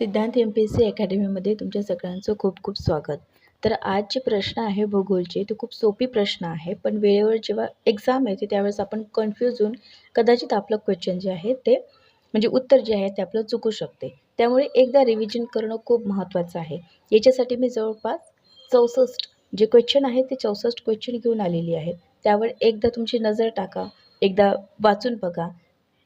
Siddhant M P S C अकॅडमीमध्ये तुमच्या सगळ्यांचं खूप खूप स्वागत. तर आज जे प्रश्न आहे भूगोलचे ते खूप सोपी प्रश्न आहे पण वेळेवर जेव्हा एक्झाम येते त्यावेळेस आपण कन्फ्यूज होऊन कदाचित आपलं क्वेश्चन जे आहे ते म्हणजे उत्तर जे आहे ते आपलं चुकू शकते. त्यामुळे एकदा रिव्हिजन करणं खूप महत्त्वाचं आहे. याच्यासाठी मी जवळपास चौसष्ट जे क्वेश्चन आहे ते चौसष्ट क्वेश्चन घेऊन आलेली आहे त्यावर एकदा तुमची नजर टाका एकदा वाचून बघा.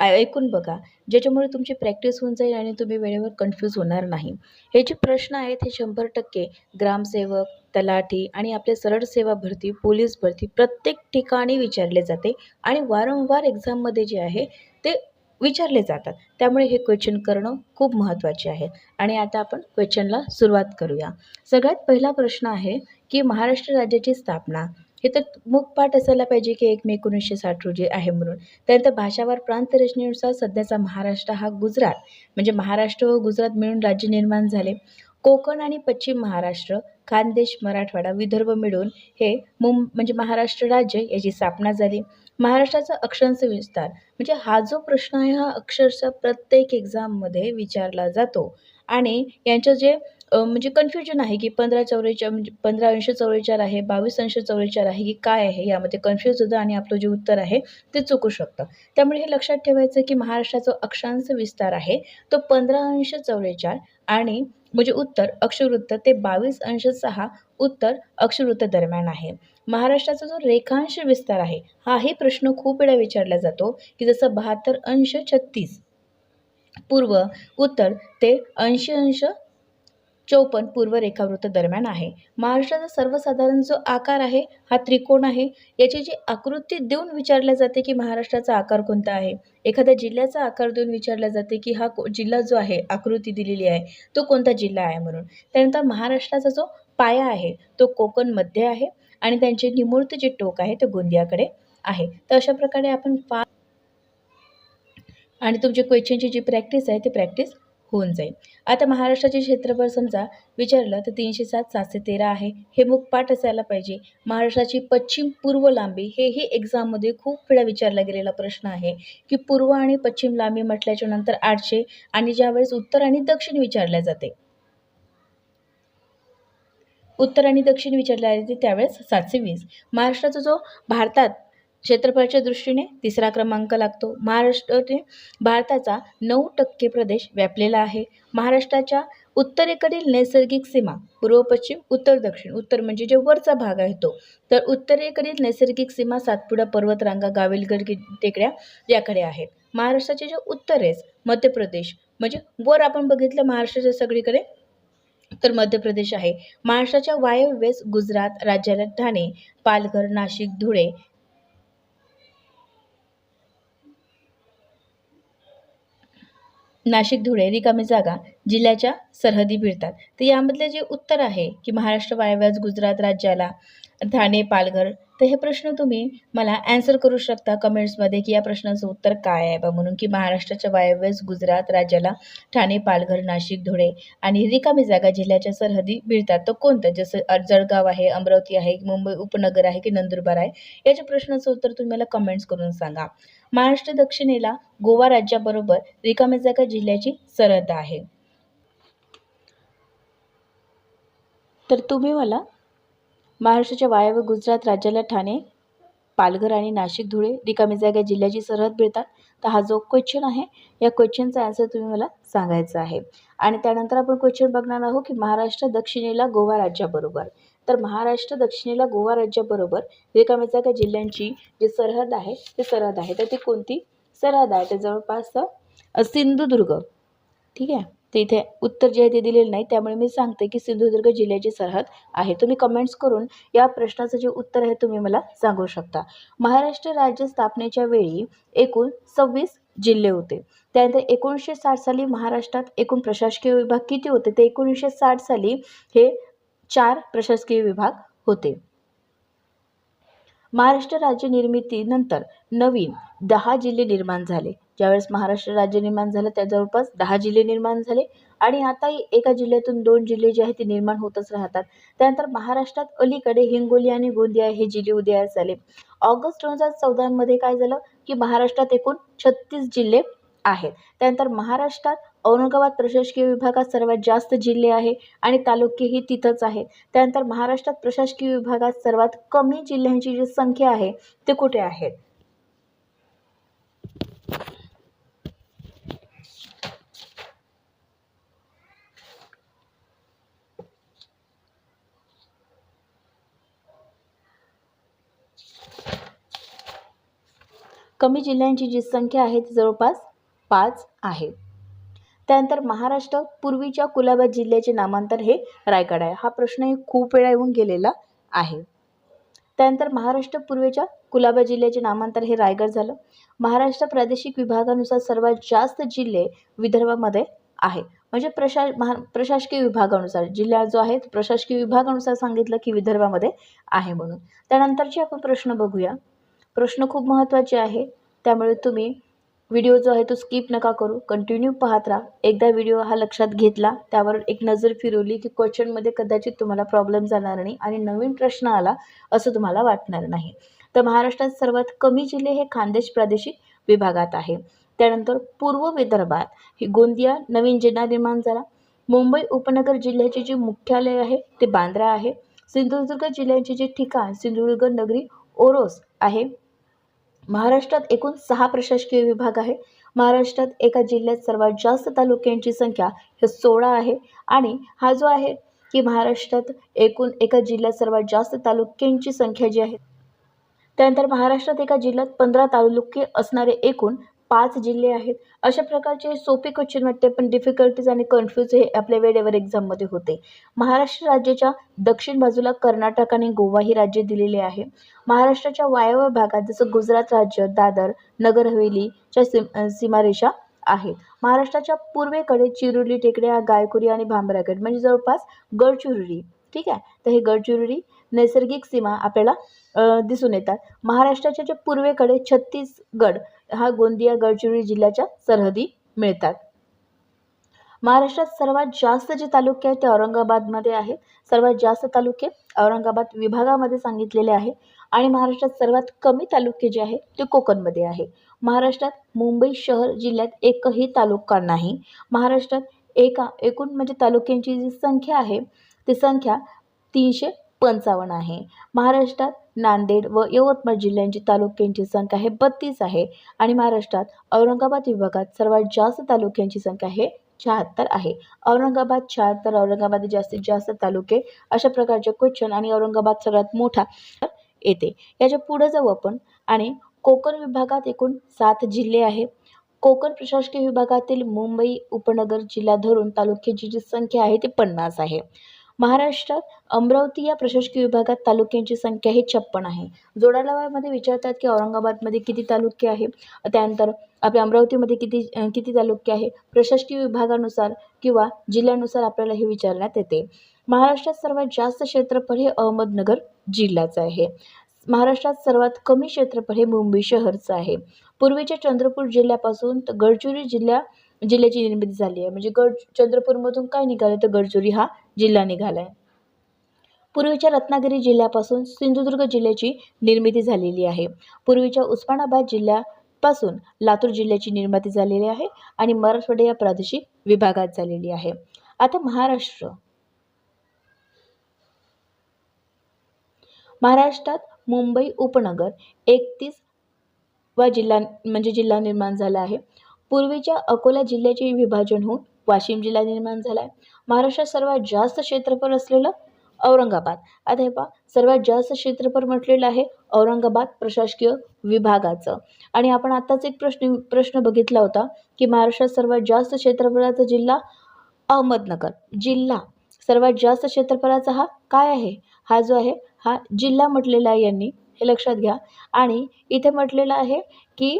ऐकून बघा. ज्याच्यामुळे तुमची प्रॅक्टिस होऊन जाईल आणि तुम्ही वेळेवर कन्फ्यूज होणार नाही. हे जे प्रश्न आहेत हे शंभर टक्के ग्रामसेवक तलाठी आणि आपले सरळ सेवा भरती पोलीस भरती प्रत्येक ठिकाणी विचारले जाते आणि वारंवार एक्झाममध्ये जे आहे ते विचारले जातात. त्यामुळे हे क्वेश्चन करणं खूप महत्त्वाचे आहे. आणि आता आपण क्वेश्चनला सुरुवात करूया. सगळ्यात पहिला प्रश्न आहे की महाराष्ट्र राज्याची स्थापना हे तर मुखपाठ असायला पाहिजे की एक मे एकोणीसशे साठ रोजी आहे म्हणून. त्यानंतर भाषावार प्रांत रचनेनुसार सध्याचा महाराष्ट्र हा गुजरात म्हणजे महाराष्ट्र व गुजरात मिळून राज्य निर्माण झाले. कोकण आणि पश्चिम महाराष्ट्र खानदेश मराठवाडा विदर्भ मिळून हे मुं म्हणजे महाराष्ट्र राज्य याची स्थापना झाली. महाराष्ट्राचा अक्षांश विस्तार म्हणजे हा जो प्रश्न आहे हा अक्षरशः प्रत्येक एक्झाममध्ये विचारला जातो. आणि यांचं जे म्हणजे कन्फ्युजन आहे की पंधरा चौवेचाळ म्हणजे पंधरा अंश चौवेचाळ आहे बावीस अंश चौवेचाळ आहे की काय आहे यामध्ये कन्फ्यूज होतं आणि आपलं जे उत्तर आहे ते चुकू शकतं. त्यामुळे हे लक्षात ठेवायचं की महाराष्ट्राचा अक्षांश विस्तार आहे तो पंधरा अंश चौवेचाळ आणि म्हणजे उत्तर अक्षवृत्त ते बावीस अंश सहा उत्तर अक्षवृत्त दरम्यान आहे. महाराष्ट्राचा जो रेखांश विस्तार आहे हाही प्रश्न खूप वेळा विचारला जातो की जसं बहात्तर अंश छत्तीस पूर्व उत्तर ते ऐंशी अंश चौपन्न पूर्व रेखावृत्त दरम्यान आहे. महाराष्ट्राचा सर्वसाधारण जो आकार आहे हा त्रिकोण आहे. याची जी आकृती देऊन विचारल्या जाते की महाराष्ट्राचा आकार कोणता आहे? एखाद्या जिल्ह्याचा आकार देऊन विचारला जाते की हा को जिल्हा जो आहे आकृती दिलेली आहे तो कोणता जिल्हा आहे म्हणून. त्यानंतर महाराष्ट्राचा जो पाया आहे तो कोकणमध्ये आहे आणि त्यांचे निमूर्त जे टोक आहे ते गोंदियाकडे आहे. तर अशा प्रकारे आपण फार आणि तुमची क्वेश्चनची जी प्रॅक्टिस आहे ती प्रॅक्टिस होऊन जाईल. आता महाराष्ट्राचे क्षेत्रफळ समजा विचारलं तर तीनशे सात सातशे तेरा आहे. हे मुखपाठ असायला पाहिजे. महाराष्ट्राची पश्चिम पूर्व लांबी हेही एक्झाममध्ये खूप वेळा विचारला गेलेला प्रश्न आहे. की पूर्व आणि पश्चिम लांबी म्हटल्याच्या नंतर आठशे आणि ज्यावेळेस उत्तर आणि दक्षिण विचारल्या जाते. उत्तर आणि दक्षिण विचारल्या जाते त्यावेळेस सातशे वीस. महाराष्ट्राचा जो भारतात क्षेत्रफळाच्या दृष्टीने तिसरा क्रमांक लागतो. महाराष्ट्राने भारताचा नऊ टक्के प्रदेश व्यापलेला आहे. महाराष्ट्राच्या उत्तरेकडील नैसर्गिक सीमा पूर्व पश्चिम उत्तर दक्षिण. उत्तर म्हणजे जे वरचा भाग आहे तो. तर उत्तरेकडील नैसर्गिक सीमा सातपुडा पर्वतरांगा गाविलगड टेकड्या याकडे आहेत महाराष्ट्राचे जे उत्तरेस मध्य प्रदेश म्हणजे वर आपण बघितलं महाराष्ट्राच्या सगळीकडे तर मध्य प्रदेश आहे. महाराष्ट्राच्या वायव्येस गुजरात राज्याला ठाणे पालघर नाशिक धुळे नाशिक धुळे रिकामी जागा जिल्ह्याच्या सरहदी भिडतात. तर यामधले जे उत्तर आहे की महाराष्ट्र वायव्यास गुजरात राज्याला ठाणे पालघर. तर हे प्रश्न तुम्ही मला ॲन्सर करू शकता कमेंट्समध्ये की या प्रश्नाचं उत्तर काय आहे बा म्हणून. की महाराष्ट्राच्या वायव्यास गुजरात राज्याला ठाणे पालघर नाशिक धुळे आणि रिकामी जागा जिल्ह्याच्या सरहदी मिळतात. तर कोणतं? जसं जळगाव आहे अमरावती आहे मुंबई उपनगर आहे की नंदुरबार आहे? याच्या प्रश्नाचं उत्तर तुम्ही मला कमेंट्स करून सांगा. महाराष्ट्र दक्षिणेला गोवा राज्याबरोबर रिकामी जागा जिल्ह्याची सरहद आहे. तर तुम्ही मला महाराष्ट्राच्या वायव्य गुजरात राज्याला ठाणे पालघर आणि नाशिक धुळे रिकामी जागा जिल्ह्याची सरहद मिळतात. तर हा जो क्वेश्चन आहे या क्वेश्चनचा आन्सर तुम्ही मला सांगायचा आहे. आणि त्यानंतर आपण क्वेश्चन बघणार आहोत की महाराष्ट्र दक्षिणेला गोवा राज्याबरोबर. तर महाराष्ट्र दक्षिणेला गोवा राज्याबरोबर रिकामी जागा जिल्ह्यांची जी सरहद आहे ती सरहद आहे. तर ती कोणती? सरहद आहे. तर जवळपास सिंधुदुर्ग. ठीक आहे? तर इथे उत्तर जे आहे ते दिलेलं नाही. त्यामुळे मी सांगते की सिंधुदुर्ग जिल्ह्याची सरहद आहे. तुम्ही कमेंट्स करून या प्रश्नाचं जे उत्तर आहे तुम्ही मला सांगू शकता. महाराष्ट्र राज्य स्थापनेच्या वेळी एकूण सव्वीस जिल्हे होते. त्यानंतर एकोणीसशे साठ साली महाराष्ट्रात एकूण प्रशासकीय विभाग किती होते? ते एकोणीसशे साठ साली हे चार प्रशासकीय विभाग होते. महाराष्ट्र राज्य निर्मितीनंतर नवीन दहा जिल्हे निर्माण झाले. ज्यावेळेस महाराष्ट्र राज्य निर्माण झालं त्या जवळपास दहा जिल्हे निर्माण झाले. आणि आताही एका जिल्ह्यातून दोन जिल्हे जे आहेत ते निर्माण होतच राहतात. त्यानंतर महाराष्ट्रात अलीकडे हिंगोली आणि गोंदिया हे जिल्हे उदयास आले. ऑगस्ट दोन हजार चौदामध्ये काय झालं? की महाराष्ट्रात एकूण छत्तीस जिल्हे आहेत. त्यानंतर महाराष्ट्रात औरंगाबाद प्रशासकीय विभागात सर्वात जास्त जिल्हे आहे आणि तालुकेही तिथंच आहेत त्यानंतर महाराष्ट्रात प्रशासकीय विभागात सर्वात कमी जिल्ह्यांची जी संख्या आहे ते कुठे आहेत? कमी जिल्ह्यांची जी संख्या आहे ती जवळपास पाच आहे. त्यानंतर महाराष्ट्र पूर्वीच्या कुलाबा जिल्ह्याचे नामांतर हे रायगड आहे. हा प्रश्नही खूप वेळा येऊन गेलेला आहे. त्यानंतर महाराष्ट्र पूर्वेच्या कुलाबा जिल्ह्याचे नामांतर हे रायगड झालं. महाराष्ट्र प्रादेशिक विभागानुसार सर्वात जास्त जिल्हे विदर्भामध्ये आहे. म्हणजे प्रशा महा प्रशासकीय विभागानुसार जिल्हा जो आहे प्रशासकीय विभागानुसार सांगितलं की विदर्भामध्ये आहे म्हणून. त्यानंतरचे आपण प्रश्न बघूया. प्रश्न खूप महत्त्वाचे आहे. त्यामुळे तुम्ही व्हिडिओ जो आहे तो स्किप नका करू. कंटिन्यू पाहत राहा. एकदा व्हिडिओ हा लक्षात घेतला त्यावर एक नजर फिरवली की क्वेश्चनमध्ये कदाचित तुम्हाला प्रॉब्लेम जाणार नाही आणि नवीन प्रश्न आला असं तुम्हाला वाटणार नाही. तर महाराष्ट्रात सर्वात कमी जिल्हे हे खानदेश प्रादेशिक विभागात आहे. त्यानंतर पूर्व विदर्भात ही गोंदिया नवीन जिल्हा निर्माण झाला. मुंबई उपनगर जिल्ह्याचे जे मुख्यालय आहे ते बांद्रा आहे. सिंधुदुर्ग जिल्ह्याचे जे ठिकाण सिंधुदुर्ग नगरी ओरोस आहे. महाराष्ट्रात एकूण सहा प्रशासकीय विभाग आहे. महाराष्ट्रात एका जिल्ह्यात सर्वात जास्त तालुक्यांची संख्या हे सोळा आहे. आणि हा जो आहे की महाराष्ट्रात एकूण एका जिल्ह्यात सर्वात जास्त तालुक्यांची संख्या जी आहे त्यानंतर महाराष्ट्रात एका जिल्ह्यात पंधरा तालुके असणारे एकूण पाच जिल्हे आहेत. अशा प्रकारचे सोपे क्वेश्चन वाटते पण डिफिकल्टीज आणि कन्फ्यूज हे आपल्या वेळेवर एक्झाममध्ये होते. महाराष्ट्र राज्याच्या दक्षिण बाजूला कर्नाटक आणि गोवा ही राज्ये दिलेली आहे. महाराष्ट्राच्या वायव्य भागात जसं गुजरात राज्य दादर नगर हवेलीच्या सीम सीमारेषा आहेत. महाराष्ट्राच्या पूर्वेकडे चिरुली टेकड्या गायकुरी आणि भामरागड म्हणजे जवळपास गडचिरोली. ठीक आहे? तर हे गडचिरोली नैसर्गिक सीमा आपल्याला दिसून येतात. महाराष्ट्राच्या ज्या पूर्वेकडे छत्तीसगड हा गोंदिया गडचिरोली जिल्ह्याच्या सरहदी मिळतात. महाराष्ट्रात सर्वात जास्त जे तालुके आहेत ते औरंगाबादमध्ये आहेत. सर्वात जास्त तालुके औरंगाबाद विभागामध्ये सांगितलेले आहे. आणि महाराष्ट्रात सर्वात कमी तालुके जे आहे ते कोकणमध्ये आहे. महाराष्ट्रात मुंबई शहर जिल्ह्यात एकही तालुका नाही. महाराष्ट्रात एका एकूण म्हणजे तालुक्यांची जी संख्या आहे ती संख्या तीनशे पंचावन्न आहे. महाराष्ट्रात नांदेड व यवतमाळ जिल्ह्यांची तालुक्यांची संख्या हे बत्तीस आहे आणि महाराष्ट्रात औरंगाबाद विभागात सर्वात जास्त तालुक्यांची संख्या हे शहात्तर आहे. औरंगाबाद शहात्तर औरंगाबाद जास्तीत जास्त तालुके अशा प्रकारचे क्वेश्चन आणि औरंगाबाद सगळ्यात मोठा येते. याच्यापुढे जाऊ आपण आणि कोकण विभागात एकूण सात जिल्हे आहेत कोकण प्रशासकीय विभागातील मुंबई उपनगर जिल्हा धरून तालुक्याची जी संख्या आहे ती पन्नास आहे. महाराष्ट्रात अमरावती या प्रशासकीय विभागात तालुक्यांची संख्या ही छप्पन आहे. जोडालावामध्ये विचारतात की औरंगाबादमध्ये किती तालुके आहे? त्यानंतर आपल्या अमरावतीमध्ये किती किती तालुके आहे? प्रशासकीय विभागानुसार किंवा जिल्ह्यानुसार आपल्याला हे विचारण्यात येते. महाराष्ट्रात सर्वात जास्त क्षेत्रफळ हे अहमदनगर जिल्ह्याचं आहे. महाराष्ट्रात सर्वात कमी क्षेत्रफळ हे मुंबई शहरचं आहे. पूर्वीच्या चंद्रपूर जिल्ह्यापासून तर गडचिरोली जिल्ह्या जिल्ह्याची निर्मिती झाली आहे. म्हणजे गड चंद्रपूरमधून काय निघालं? तर गडचिरोली हा जिल्हा निघाला आहे पूर्वीच्या रत्नागिरी जिल्ह्यापासून सिंधुदुर्ग जिल्ह्याची निर्मिती झालेली आहे. पूर्वीच्या उस्मानाबाद जिल्ह्यापासून लातूर जिल्ह्याची निर्मिती झालेली आहे आणि मराठवाडा या प्रादेशिक विभागात झालेली आहे. आता महाराष्ट्र. महाराष्ट्रात मुंबई उपनगर एकतीस वा जिल्हा म्हणजे जिल्हा निर्माण झाला आहे. पूर्वीच्या अकोला जिल्ह्याचे विभाजन होऊन वाशिम जिल्हा निर्माण झाला आहे महाराष्ट्रात सर्वात जास्त क्षेत्रफळ असलेलं औरंगाबाद. आता हे पहा सर्वात जास्त क्षेत्रफळ म्हटलेलं आहे औरंगाबाद प्रशासकीय विभागाचं. आणि आपण आत्ताच एक प्रश्न प्रश्न बघितला होता की महाराष्ट्रात सर्वात जास्त क्षेत्रफळाचा जिल्हा अहमदनगर. जिल्हा. सर्वात जास्त क्षेत्रफळाचा हा काय आहे? हा जो आहे हा जिल्हा म्हटलेला आहे यांनी. हे लक्षात घ्या. आणि इथे म्हटलेलं आहे की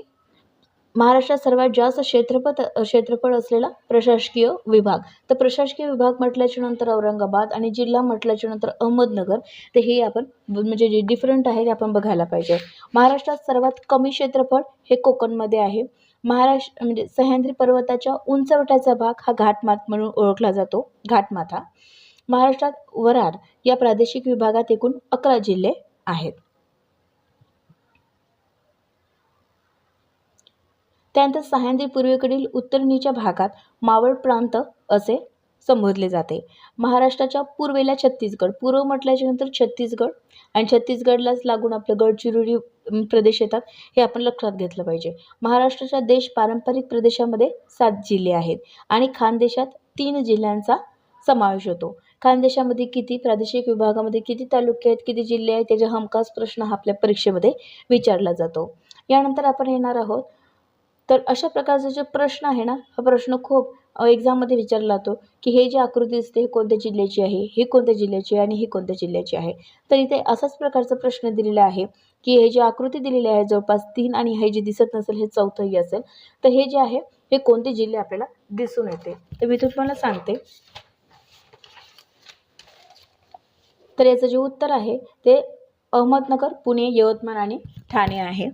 महाराष्ट्रात सर्वात जास्त क्षेत्रफळ क्षेत्रफळ असलेला प्रशासकीय विभाग. तर प्रशासकीय विभाग म्हटल्याच्या नंतर औरंगाबाद आणि जिल्हा म्हटल्याच्या नंतर अहमदनगर. तर हे आपण म्हणजे जे डिफरंट आहे ते आपण बघायला पाहिजे. महाराष्ट्रात सर्वात कमी क्षेत्रफळ हे कोकणमध्ये आहे. महाराष्ट्र म्हणजे सह्याद्री पर्वताच्या उंचवट्याचा भाग हा घाटमात म्हणून ओळखला जातो. घाटमाथा. महाराष्ट्रात वराड या प्रादेशिक विभागात एकूण अकरा जिल्हे आहेत. त्यानंतर सह्याद्री पूर्वेकडील उत्तरणीच्या भागात मावळ प्रांत असे संबोधले जाते. महाराष्ट्राच्या पूर्वेला छत्तीसगड पूर्व म्हटल्याच्या नंतर छत्तीसगड आणि छत्तीसगडलाच लागून आपलं गडचिरोली प्रदेश येतात हे आपण लक्षात घेतलं पाहिजे. महाराष्ट्राच्या देश पारंपरिक प्रदेशामध्ये सात जिल्हे आहेत आणि खानदेशात तीन जिल्ह्यांचा समावेश होतो. खानदेशामध्ये किती प्रादेशिक विभागामध्ये किती तालुके आहेत किती जिल्हे आहेत त्याचा हमखास प्रश्न हा आपल्या परीक्षेमध्ये विचारला जातो. यानंतर आपण येणार आहोत तर अशा प्रकारचा जो प्रश्न आहे ना हा प्रश्न खूप एक्झाममध्ये विचारला जातो की हे जे आकृती दिसते हे कोणत्या जिल्ह्याची आहे ही कोणत्या जिल्ह्याची आहे आणि ही कोणत्या जिल्ह्याची आहे? तर इथे असाच प्रकारचा प्रश्न दिलेला आहे की हे जे आकृती दिलेली आहे जवळपास तीन आणि हे जे दिसत नसेल हे चौथंही असेल तर हे जे आहे हे कोणते जिल्हे आपल्याला दिसून येते? तर मी तुम्हाला सांगते. तर याचं जे उत्तर आहे ते अहमदनगर पुणे यवतमाळ आणि ठाणे आहे.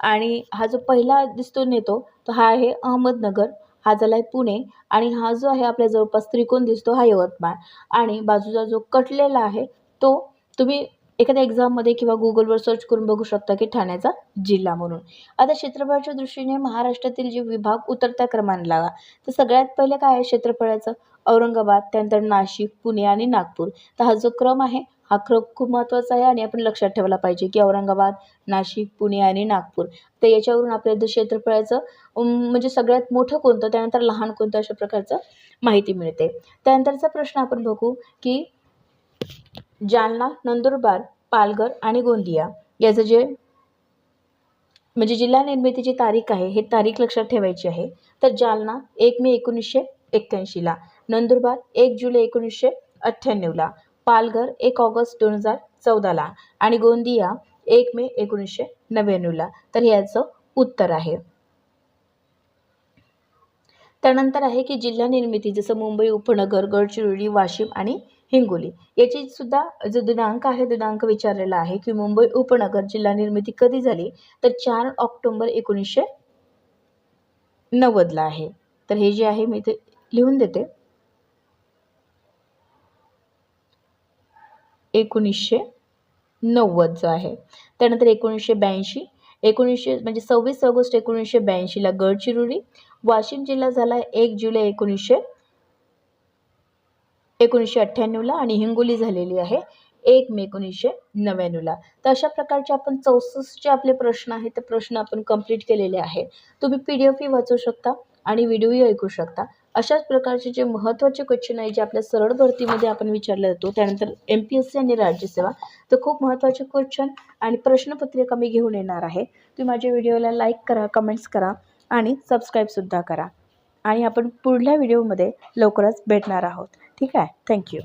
आणि हा जो पहिला दिसून येतो तो हा आहे अहमदनगर हा झाला आहे पुणे आणि हा जो आहे आपल्या जवळपास त्रिकोण दिसतो हा यवतमाळ. आणि बाजूचा जो कटलेला आहे तो तुम्ही एखाद्या एक्झाममध्ये किंवा गुगलवर सर्च करून बघू शकता की ठाण्याचा जिल्हा म्हणून. आता क्षेत्रफळाच्या दृष्टीने महाराष्ट्रातील जे विभाग उतरत्या क्रमाने लागा तर सगळ्यात पहिले काय आहे क्षेत्रफळाचं? औरंगाबाद त्यानंतर नाशिक पुणे आणि नागपूर. तर हा जो क्रम आहे हा खरं खूप महत्त्वाचा आहे आणि आपण लक्षात ठेवला पाहिजे की औरंगाबाद नाशिक पुणे आणि नागपूर. तर याच्यावरून आपल्याला क्षेत्रफळाचं म्हणजे सगळ्यात मोठं कोणतं त्यानंतर लहान कोणतं अशा प्रकारचं माहिती मिळते. त्यानंतरचा प्रश्न आपण बघू की जालना नंदुरबार पालघर आणि गोंदिया याचं जे म्हणजे जिल्हा निर्मितीची तारीख आहे हे तारीख लक्षात ठेवायची आहे. तर जालना एक मे एकोणीसशे एक्क्याऐंशीला नंदुरबार एक जुलै एकोणीसशे अठ्ठ्याण्णवला. पालघर एक ऑगस्ट दोन हजार चौदाला आणि गोंदिया एक मे एकोणीसशे नव्याण्णवला. तर याचं उत्तर आहे. त्यानंतर आहे की जिल्हा निर्मिती जसं मुंबई उपनगर गडचिरोली वाशिम आणि हिंगोली. याची सुद्धा जो दिनांक आहे दिनांक विचारलेला आहे की मुंबई उपनगर जिल्हा निर्मिती कधी झाली? तर चार ऑक्टोंबर एकोणीसशे नव्वदला आहे. तर हे जे आहे मी इथे लिहून देते. एकोणीसशे नव्वद जो आहे. त्यानंतर एकोणीसशे ब्याऐंशी. एकोणीसशे म्हणजे सव्वीस ऑगस्ट एकोणीसशे ब्याऐंशीला गडचिरोली. वाशिम जिल्हा झाला एक जुलै एकोणीसशे एकोणीसशे अठ्ठ्याण्णवला आणि हिंगोली झालेली आहे एक मे एकोणीसशे नव्याण्णवला. तर अशा प्रकारचे आपण चौसष्ट जे आपले प्रश्न आहेत. ते प्रश्न आपण कंप्लीट केलेले आहे तुम्ही पी डी एफही वाचू शकता आणि व्हिडिओही ऐकू शकता. अशाच प्रकारचे जे महत्त्वाचे क्वेश्चन आहे जे आपल्या सरळ भरतीमध्ये आपण विचारला जातो त्यानंतर एम पी एस सी आणि राज्यसेवा तर खूप महत्त्वाचे क्वेश्चन आणि प्रश्नपत्रिका मी घेऊन येणार आहे. तुम्ही माझ्या व्हिडिओला लाईक करा कमेंट्स करा आणि सबस्क्राईबसुद्धा करा. आणि आपण पुढल्या व्हिडिओमध्ये लवकरच भेटणार आहोत. ठीक आहे? थँक्यू